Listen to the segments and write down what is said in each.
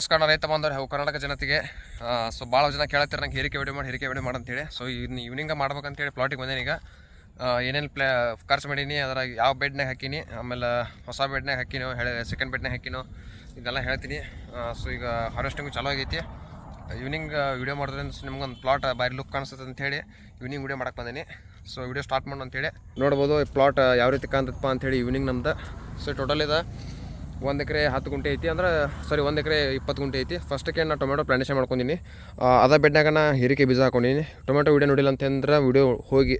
ನಮಸ್ಕಾರ ರೈತ ಬಂದವ್ರು, ಹಾಗೂ ಕರ್ನಾಟಕ ಜನತೆಗೆ. ಸೊ, ಭಾಳ ಜನ ಕೇಳತ್ತಾರೆ, ನಂಗೆ ಹೇರಿಕೆ ವಿಡಿಯೋ ಮಾಡಿ ಹೇರಿಕೆ ವಿಡಿಯೋ ಮಾಡಂತೇಳಿ. ಸೊ ಇನ್ನು ಈವ್ನಿಂಗ್ ಮಾಡ್ಬೇಕಂತೇಳಿ ಪ್ಲಾಟಿಗೆ ಬಂದೇನೆ ಈಗ ಏನೇನು ಪ್ಲೇ, ಖರ್ಚು ಮಾಡೀನಿ, ಅದ್ರಾಗ ಯಾವ ಬೆಡ್ನಾಗ ಹಾಕೀನಿ, ಆಮೇಲೆ ಹೊಸ ಬೆಡ್ನಾಗ ಹಾಕಿನೋ, ಹೇಳಿ ಸೆಕೆಂಡ್ ಬೆಡ್ನಾಗ ಹಾಕಿನೋ, ಇದೆಲ್ಲ ಹೇಳ್ತೀನಿ. ಸೊ, ಈಗ ಹಾರ್ವೆಸ್ಟಿಂಗು ಚಲೋ ಆಗೈತಿ. ಈವ್ನಿಂಗ್ ವೀಡಿಯೋ ಮಾಡೋದ್ರಿಂದ ನಿಮ್ಗೊಂದು ಪ್ಲಾಟ್ ಬಾರಿ ಲುಕ್ ಕಾಣಿಸ್ತದೆ ಅಂತ ಹೇಳಿ ಈವ್ನಿಂಗ್ ವಿಡಿಯೋ ಮಾಡಕ್ಕೆ ಬಂದೀನಿ. ಸೊ ವಿಡಿಯೋ ಸ್ಟಾರ್ಟ್ ಮಾಡೋಣ ಅಂತೇಳಿ ನೋಡ್ಬೋದು ಪ್ಲಾಟ್ ಯಾವ ರೀತಿ ಕಾಣ್ತದಪ್ಪ ಅಂತೇಳಿ ಈವ್ನಿಂಗ್ ನಮ್ದು. ಸೊ ಟೋಟಲ್ ಇದೆ ಒಂದು ಎಕರೆ ಹತ್ತು ಗುಂಟೆ ಐತಿ ಅಂದ್ರೆ ಸಾರಿ ಒಂದು ಎಕರೆ ಇಪ್ಪತ್ತು ಗುಂಟೆ ಐತಿ. ಫಸ್ಟ್ಗೆ ನಾನು ಟೊಮೆಟೊ ಪ್ಲಾಂಟೇಷನ್ ಮಾಡ್ಕೊಂಡಿನಿ. ಅದ ಬೆಡ್ನಾಗ ನಾ ಹೀರಿಕೆ ಬೀಜ ಹಾಕೊಂಡಿನಿ. ಟೊಮೆಟೊ ವಿಡಿಯೋ ನೋಡಿಲ್ಲ ಅಂತಂದ್ರೆ ವಿಡಿಯೋ ಹೋಗಿ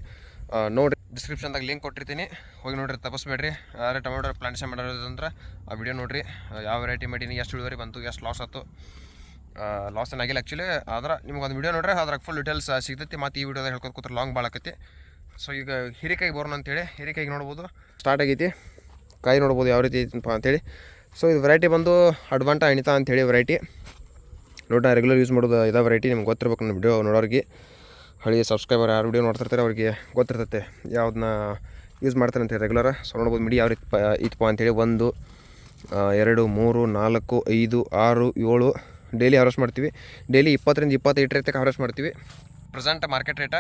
ನೋಡಿ ನೋಡ್ರಿ. ಡಿಸ್ಕ್ರಿಪ್ಷನ್ದಾಗ ಲಿಂಕ್ ಕೊಟ್ಟಿರ್ತೀನಿ. ಹೋಗಿ ನೋಡಿರಿ ತಪಸ್ಬೇಡ್ರಿ ಆದರೆ ಟೊಮೆಟೊ ಪ್ಲಾಂಟೇಷನ್ ಮಾಡೋದಂದ್ರೆ ಆ ವಿಡಿಯೋ ನೋಡಿರಿ. ಯಾವ ವೆರೈಟಿ ಮಾಡೀನಿ, ಎಷ್ಟು ಇಳುವರಿ ಬಂತು, ಎಷ್ಟು ಲಾಸ್ ಆಯ್ತು ಲಾಸ್ ಏನಾಗಿಲ್ಲ ಆ್ಯಕ್ಚುಲಿ ಆದ್ರೆ ನಿಮ್ಗೆ ಒಂದು ವೀಡಿಯೋ ನೋಡ್ರಿ, ಅದ್ರಾಗ ಫುಲ್ ಡೀಟೇಲ್ಸ್ ಸಿಗ್ತೈತಿ. ಮತ್ತು ಈ ವಿಡಿಯೋದಾಗ ಹೇಳ್ಕೊತ ಕೂತ್ರೆ ಲಾಂಗ್ ಭಾಳ ಆಕೈತಿ. ಸೊ ಈಗ ಹಿರಿಕಾಯಿ ಬರೋಣ ಅಂತೇಳಿ, ಹಿರಿಕಾಯಿಗೆ ನೋಡ್ಬೋದು. ಸ್ಟಾರ್ಟ್ ಆಗೈತಿ. ಕಾಯಿ ನೋಡ್ಬೋದು ಯಾವ ರೀತಿ ಐತಿಪ್ಪ ಅಂತೇಳಿ. ಸೊ ಇದು ವೆರೈಟಿ ಬಂದು ಅಡ್ವಾಂಟ ಅಣಿತಾ ಅಂಥೇಳಿ ವೆರೈಟಿ ನೋಡಿ ರೆಗ್ಯುಲರ್ ಯೂಸ್ ಮಾಡೋದು ಇದೇ ವೆರೈಟಿ ನಿಮ್ಗೆ ಗೊತ್ತಿರ್ಬೇಕು ನಮ್ಮ ವಿಡಿಯೋ ನೋಡೋರಿಗೆ. ಹಳಿ ಸಬ್ಸ್ಕ್ರೈಬರ್ ಯಾರು ವಿಡಿಯೋ ನೋಡ್ತಿರ್ತಾರೆ ಅವ್ರಿಗೆ ಗೊತ್ತಿರ್ತೈತೆ ಯಾವ್ದನ್ನ ಯೂಸ್ ಮಾಡ್ತಾರೆ ಅಂತ ರೆಗ್ಯುಲರ್ ಸೊ ನೋಡ್ಬೋದು ಮಿಡಿ ಯಾವ ರೀತಿ ಪ ಇತ್ತಪ್ಪ ಅಂಥೇಳಿ ಒಂದು ಎರಡು, ಮೂರು, ನಾಲ್ಕು, ಐದು, ಆರು, ಏಳು. ಡೈಲಿ ಹಾರ್ವೆಸ್ಟ್ ಮಾಡ್ತೀವಿ. ಡೈಲಿ ಇಪ್ಪತ್ತರಿಂದ ಇಪ್ಪತ್ತೈದು ತನಕ ಹಾರ್ವೆಸ್ಟ್ ಮಾಡ್ತೀವಿ. ಪ್ರೆಸೆಂಟ್ ಮಾರ್ಕೆಟ್ ರೇಟ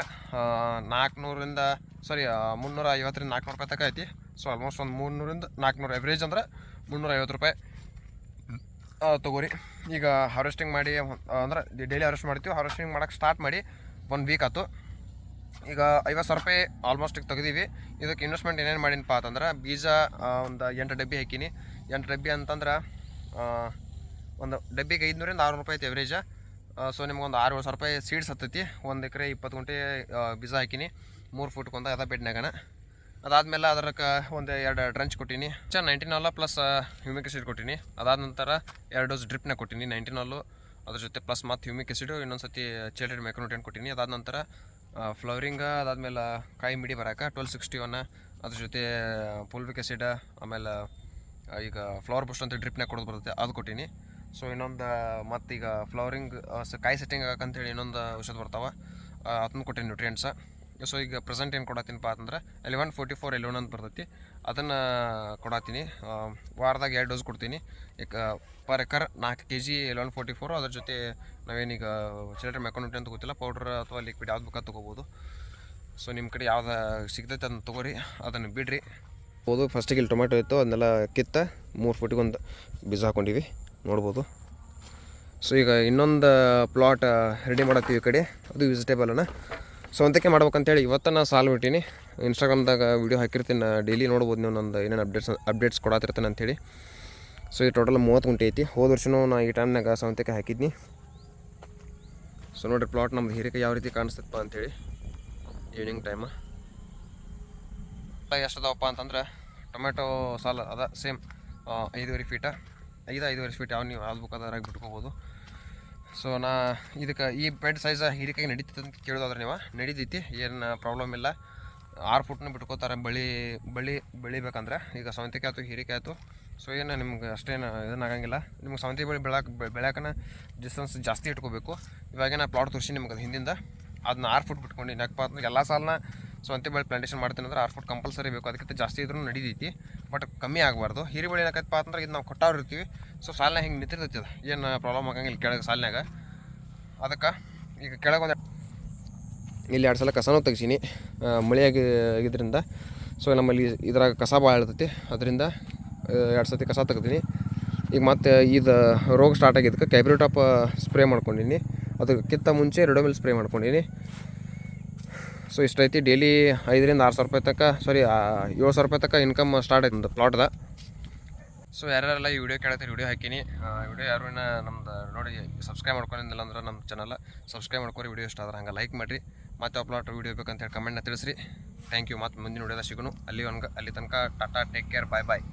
ನಾಲ್ಕುನೂರಿಂದ ಸಾರಿ ಮುನ್ನೂರ ಐವತ್ತರಿಂದ ನಾಲ್ಕುನೂರು ರೂಪಾಯಿ ತನಕ ಐತಿ. ಸೊ ಆಲ್ಮೋಸ್ಟ್ ಒಂದು ಮುನ್ನೂರಿಂದ ನಾಲ್ಕುನೂರು ಎವ್ರೇಜ್ ಅಂದ್ರೆ ಮುನ್ನೂರ ಐವತ್ತು ರೂಪಾಯಿ ತೊಗೋರಿ. ಈಗ ಹಾರ್ವೆಸ್ಟಿಂಗ್ ಮಾಡಿ, ಅಂದ್ರೆ ಡೈಲಿ ಹಾರ್ವೆಸ್ಟ್ ಮಾಡ್ತೀವಿ. ಹಾರ್ವೆಸ್ಟಿಂಗ್ ಮಾಡೋಕ್ಕೆ ಸ್ಟಾರ್ಟ್ ಮಾಡಿ ಒಂದು ವೀಕ್ ಆಯ್ತು ಈಗ ಐವತ್ತು ಸಾವಿರ ರೂಪಾಯಿ ಆಲ್ಮೋಸ್ಟ್ ಈಗ ತೆಗ್ದೀವಿ. ಇದಕ್ಕೆ ಇನ್ವೆಸ್ಟ್ಮೆಂಟ್ ಏನೇನು ಮಾಡಿನಪ್ಪ ಅಂತಂದ್ರೆ ಬೀಜ ಒಂದು ಎಂಟು ಡಬ್ಬಿ ಹಾಕೀನಿ. ಎಂಟು ಡಬ್ಬಿ ಅಂತಂದ್ರೆ ಒಂದು ಡಬ್ಬಿಗೆ ಐದುನೂರಿಂದ ಆರುನೂರು ರೂಪಾಯಿ ಐತೆ ಎವ್ರೇಜ ಸೊ ನಿಮ್ಗೊಂದು ಆರು ಸಾವಿರ ರೂಪಾಯಿ ಸೀಡ್ಸ್ ಹತ್ತೈತಿ. ಒಂದು ಎಕರೆ ಇಪ್ಪತ್ತು ಗುಂಟೆ ಬೀಜ ಹಾಕಿನಿ. ಮೂರು ಫುಟ್ಗೊಂದು ಅದ ಬೆಡ್ನಾಗಣ ಅದಾದಮೇಲೆ ಅದಕ್ಕೆ ಒಂದು ಎರಡು ಡ್ರಂಚ್ ಕೊಟ್ಟೀನಿ. ಚ ನೈನ್ಟೀನ್ ಅಲ್ಲ ಪ್ಲಸ್ ಹ್ಯೂಮಿಕ್ ಆಸಿಡ್ ಕೊಟ್ಟೀನಿ. ಅದಾದ ನಂತರ ಎರಡು ಡೋಸ್ ಡ್ರಿಪ್ನ ಕೊಟ್ಟೀನಿ. ನೈನ್ಟೀನ್ ಅಲ್ಲು ಅದ್ರ ಜೊತೆ ಪ್ಲಸ್ ಮತ್ತು ಹ್ಯೂಮಿಕ್ ಆಸಿಡು ಇನ್ನೊಂದು ಸತಿ ಚೇಟೆಡ್ ಮೆಕ್ರೋಟಿಯನ್ ಕೊಟ್ಟೀನಿ. ಅದಾದ ನಂತರ ಫ್ಲವರಿಂಗ ಅದಾದಮೇಲೆ ಕಾಯಿ ಮಿಡಿ ಬರೋಕೆ ಟ್ವೆಲ್ ಸಿಕ್ಸ್ಟಿ ಒನ್ ಅದ್ರ ಜೊತೆ ಪುಲ್ವಿಕ್ ಆಸಿಡ್ ಆಮೇಲೆ ಈಗ ಫ್ಲವರ್ ಬುಸ್ಟ್ ಅಂತ ಡ್ರಿಪ್ನಾಗ ಕೊಡೋದು ಬರುತ್ತೆ, ಅದು ಕೊಟ್ಟೀನಿ. ಸೊ ಇನ್ನೊಂದು, ಮತ್ತೀಗ ಫ್ಲವರಿಂಗ್ ಕಾಯಿ ಸೆಟ್ಟಿಂಗ್ ಆಗಕ್ಕಂತೇಳಿ ಇನ್ನೊಂದು ಔಷಧ ಬರ್ತಾವೆ. ಅದನ್ನು ಕೊಟ್ಟೀನಿ ನ್ಯೂಟ್ರಿಯೆಂಟ್ಸ ಸೊ ಈಗ ಪ್ರೆಸೆಂಟ್ ಏನು ಕೊಡತ್ತೀನಪ್ಪ ಅಂತಂದ್ರೆ ಎಲೆವೆನ್ ಫೋರ್ಟಿ ಫೋರ್ ಎಲೆವೆನ್ ಅಂತ ಬರ್ತೈತಿ, ಅದನ್ನು ಕೊಡತ್ತೀನಿ. ವಾರದಾಗ ಎರಡು ಡೋಸ್ ಕೊಡ್ತೀನಿ. ಈಗ ಪರ್ ಎಕರ್ ನಾಲ್ಕು K G eleven forty four ಅದ್ರ ಜೊತೆ ನಾವೇನೀಗ ಚಿಲ್ಡ್ರನ್ ಮೆಕೊಂಡು ಅಂತ ಗೊತ್ತಿಲ್ಲ ಪೌಡ್ರ್ ಅಥವಾ ಲಿಕ್ವಿಡ್ ಯಾವ್ದು ಬೇಕಾದ ತೊಗೋಬೋದು. ಸೊ ನಿಮ್ಮ ಕಡೆ ಯಾವ್ದು ಸಿಗ್ತೈತೆ ಅದನ್ನ ತೊಗೋರಿ, ಅದನ್ನು ಬಿಡ್ರಿ. ಹೋದು ಫಸ್ಟಿಗೆ ಇಲ್ಲಿ ಟೊಮೆಟೊ ಇತ್ತು, ಅದನ್ನೆಲ್ಲ ಕಿತ್ತ ಮೂರು ಫೋಟಿಗೊಂದು ಬೀಜ ಹಾಕೊಂಡಿವಿ. ನೋಡ್ಬೋದು. ಸೊ ಈಗ ಇನ್ನೊಂದು ಪ್ಲಾಟ್ ರೆಡಿ ಮಾಡತ್ತೀವಿ ಈ ಕಡೆ. ಅದು ವೆಜಿಟೇಬಲನ್ನ ಸ್ವಂತಕ್ಕೆ ಮಾಡ್ಬೇಕಂತೇಳಿ ಇವತ್ತು ನಾನು ಸಾಲ್ ಬಿಟ್ಟೀನಿ. ಇನ್ಸ್ಟಾಗ್ರಾಮ್ದಾಗ ವೀಡಿಯೋ ಹಾಕಿರ್ತೀನಿ. ಡೈಲಿ ನೋಡ್ಬೋದು ನೀವು ನಂದು ಏನೇನು ಅಪ್ಡೇಟ್ಸ್ ಅಪ್ಡೇಟ್ಸ್ ಕೊಡತ್ತಿರ್ತಾನೆ ಅಂತೇಳಿ. ಸೊ ಈ ಟೋಟಲ್ ಮೂವತ್ತು ಗುಂಟೆ ಐತಿ. ಹೋದ ವರ್ಷನೂ ನಾನು ಈ ಟೈಮ್ನಾಗ ಸೌಂತಕ್ಕೆ ಹಾಕಿದ್ನಿ. ಸೊ ನೋಡಿರಿ ಪ್ಲಾಟ್ ನಮ್ದು ಹೀರಿಕೆ ಯಾವ ರೀತಿ ಕಾಣಿಸ್ತಪ್ಪ ಅಂಥೇಳಿ ಈವ್ನಿಂಗ್ ಟೈಮ್ ಎಷ್ಟದವಪ್ಪ ಅಂತಂದ್ರೆ ಟೊಮೆಟೊ ಸಾಲ, ಅದ ಸೇಮ್ ಐದುವರೆ ಫೀಟ ಐದು ವರ್ಷ ಫೀಟ್ ಯಾವ ನೀವು ಯಾವ್ದು ಬೇಕಾದ್ರೆ ಅದ್ರಾಗ ಬಿಟ್ಕೋಬೋದು. ಸೊ ನಾ ಇದಕ್ಕೆ ಈ ಬೆಡ್ ಸೈಜ್ ಹೀರಿಕಾಯಿ ನಡೀತೈತೆ ಅಂತ ಕೇಳೋದಾದ್ರೆ ನೀವು, ನಡೀತೈತಿ, ಏನು ಪ್ರಾಬ್ಲಮ್ ಇಲ್ಲ. ಆರು ಫುಟ್ನ ಬಿಟ್ಕೋತಾರೆ ಬಳಿ ಬಳಿ, ಬೆಳಿಬೇಕಂದ್ರೆ. ಈಗ ಸೌಂತಿಕಾಯಿ ಆಯ್ತು, ಹೀರಿಕಾಯಿ ಆಯ್ತು. ಸೊ ಏನು ನಿಮ್ಗೆ ಅಷ್ಟೇನು ಇದನ್ನಾಗಂಗಿಲ್ಲ ನಿಮ್ಗೆ ಸವಂತಿ ಬೆಳೆ ಬೆಳಕ್ಕೆ ಬೆಳ್ಯಾಕನ ಡಿಸ್ಟೆನ್ಸ್ ಜಾಸ್ತಿ ಇಟ್ಕೋಬೇಕು. ಇವಾಗ ನಾ ಪ್ಲಾಟ್ ತೋರಿಸಿ ನಿಮ್ಗೆ ಅದು ಹಿಂದಿಂದ. ಅದನ್ನ ಆರು ಫುಟ್ ಬಿಟ್ಕೊಂಡು ಯಾಕಪ್ಪ ಅಂದ್ರೆ ಎಲ್ಲ ಸಾಲನ್ನ ಸವಂತಿ ಬೆಳೆ ಪ್ಲಾಂಟೇಷನ್ ಮಾಡ್ತೀನಿ ಅಂದ್ರೆ ಆರು ಫುಟ್ ಕಂಪಲ್ಸರಿ ಬೇಕು. ಅದಕ್ಕಿಂತ ಜಾಸ್ತಿ ಇದ್ರೂ ನಡೀತೈತಿ. ಬಟ್ ಕಮ್ಮಿ ಆಗಬಾರ್ದು. ಹಿರಿ ಬೆಳೆ ಏನಕ್ಕಪ್ಪ ಅಂತಂದ್ರೆ ಇದು ನಾವು ಕೊಟ್ಟವ್ರು ಇರ್ತೀವಿ. ಸೊ ಸಾಲಿನಾಗ ಹಿಂಗೆ ನಿಂತಿರ್ತೈತಿ ಏನು ಪ್ರಾಬ್ಲಮ್ ಆಗಂಗಿಲ್ಲ ಕೆಳಗೆ ಸಾಲಿನಾಗ ಅದಕ್ಕೆ ಈಗ ಕೆಳಗೆ ಒಂದು ಇಲ್ಲಿ ಎರಡು ಸಲ ಕಸನೂ ತೆಗ್ಸೀನಿ. ಮಳೆಯಾಗಿ ಇದರಿಂದ ಸೊ ನಮ್ಮಲ್ಲಿ ಇದ್ರಾಗ ಕಸ ಭಾಳ ಇರ್ತೈತಿ ಅದರಿಂದ ಎರಡು ಸತಿ ಕಸ ತೆಗ್ದೀನಿ. ಈಗ ಮತ್ತೆ ಇದು ರೋಗ ಸ್ಟಾರ್ಟ್ ಆಗಿದ್ದಕ್ಕೆ ಕ್ಯಾಬ್ರಿಟಾಪ್ ಸ್ಪ್ರೇ ಮಾಡ್ಕೊಂಡಿನಿ. ಅದಕ್ಕಿಂತ ಮುಂಚೆ ರೆಡೋಮಿಲ್ ಸ್ಪ್ರೇ ಮಾಡ್ಕೊಂಡಿನಿ. ಸೊ ಇಷ್ಟೈತಿ. ಡೈಲಿ ಐದರಿಂದ ಆರು ಸಾವಿರ ರೂಪಾಯಿ ತನಕ ಸಾರಿ ಏಳು ಸಾವಿರ ರೂಪಾಯಿ ತನಕ ಇನ್ಕಮ್ ಸ್ಟಾರ್ಟ್ ಆಯ್ತು ನಮ್ದು ಪ್ಲಾಟ್ದ ಸೊ ಯಾರ್ಯಾರೆಲ್ಲ ಈ ವಿಡಿಯೋ ಕೇಳ್ತೀರಿ ವಿಡಿಯೋ ಹಾಕೀನಿ. ವಿಡಿಯೋ ಯಾರು ನಮ್ದು ನೋಡಿ ಸಬ್ಸ್ಕ್ರೈಬ್ ಮಾಡ್ಕೊಂಡಿಲ್ಲ ಅಂದ್ರೆ ನಮ್ಮ ಚಾನಲ್ ಸಬ್ಸ್ಕ್ರೈಬ್ ಮಾಡ್ಕೊರಿ. ವಿಡಿಯೋ ಇಷ್ಟ ಆದ್ರೆ ಹಂಗೆ ಲೈಕ್ ಮಾಡಿರಿ. ಮತ್ತೆ ಅಪ್ಲಾಟ್ ವಿಡಿಯೋ ಬೇಕಂತ ಹೇಳಿ ಕಮೆಂಟ್ನ ತಿಳಿಸ್ರಿ. ಥ್ಯಾಂಕ್ ಯು ಮತ್ತು ಮುಂದಿನ ವಿಡಿಯೋದ ಸಿಗೋನು. ಅಲ್ಲಿ ಒಂದು ಅಲ್ಲಿ ತನಕ tata take care bye bye